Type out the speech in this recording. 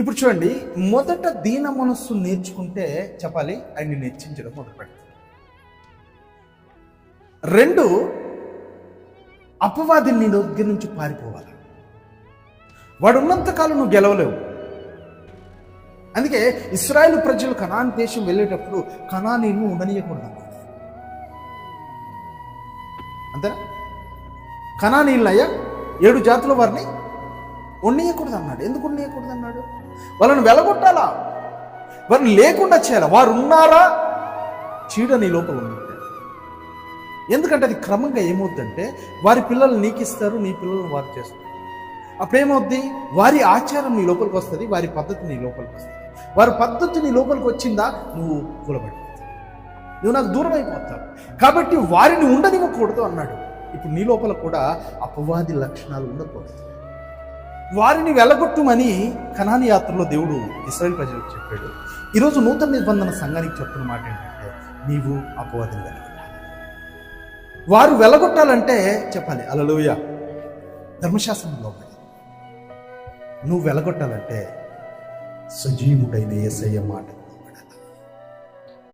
ఇప్పుడు చూడండి మొదట దీన మనస్సు నేర్చుకుంటే చెప్పాలి ఆయన్ని నేర్చించడం మొదలు పెడతాం రెండు అపవాది నీ దగ్గర నుంచి పారిపోవాలి. వాడు ఉన్నంతకాలం నువ్వు గెలవలేవు. అందుకే ఇస్రాయేల్ ప్రజలు కనాన్ దేశం వెళ్ళేటప్పుడు కణానీను ఉండనీయకూడదు అన్నాడు అంతేనా? కణానీళ్ళయ్యా ఏడు జాతుల వారిని ఉండేయకూడదు అన్నాడు ఎందుకు ఉండేయకూడదు అన్నాడు వాళ్ళని వెలగొట్టాలా? వారిని లేకుండా చేయాలా? వారు ఉన్నారా చీడ నీ లోపల ఉన్నట్టే ఎందుకంటే అది క్రమంగా ఏమవుద్దంటే వారి పిల్లలు నీకు ఇస్తారు నీ పిల్లలు వారు చేస్తారు. అప్పుడేమవుద్ది వారి ఆచారం నీ లోపలికి వస్తుంది వారి పద్ధతి నీ లోపలికి వస్తుంది. వారి పద్ధతి నీ లోపలికి వచ్చిందా? నువ్వు కూలబడిపోతావు. నువ్వు నాకు దూరం అయిపోతావు. కాబట్టి వారిని ఉండనివ్వకూడదు అన్నాడు. ఇప్పుడు నీ లోపల కూడా అపవాది లక్షణాలు ఉండకూడదు. వారిని వెళ్ళగొట్టుమని కణాని యాత్రలో దేవుడు ఇస్రాయల్ ప్రజలకు చెప్పాడు ఈరోజు నూతన నిబంధన సంఘానికి చెప్తున్న మాట ఏంటంటే నీవు అపవాదిని వెళ్ళగొట్టాలి వారు వెళ్ళగొట్టాలంటే చెప్పాలి అలలోయ ధర్మశాస్త్రంలో ఉంది. నువ్వు వెలగొట్టాలంటే సజీవుడైన ఏసయ్య మాట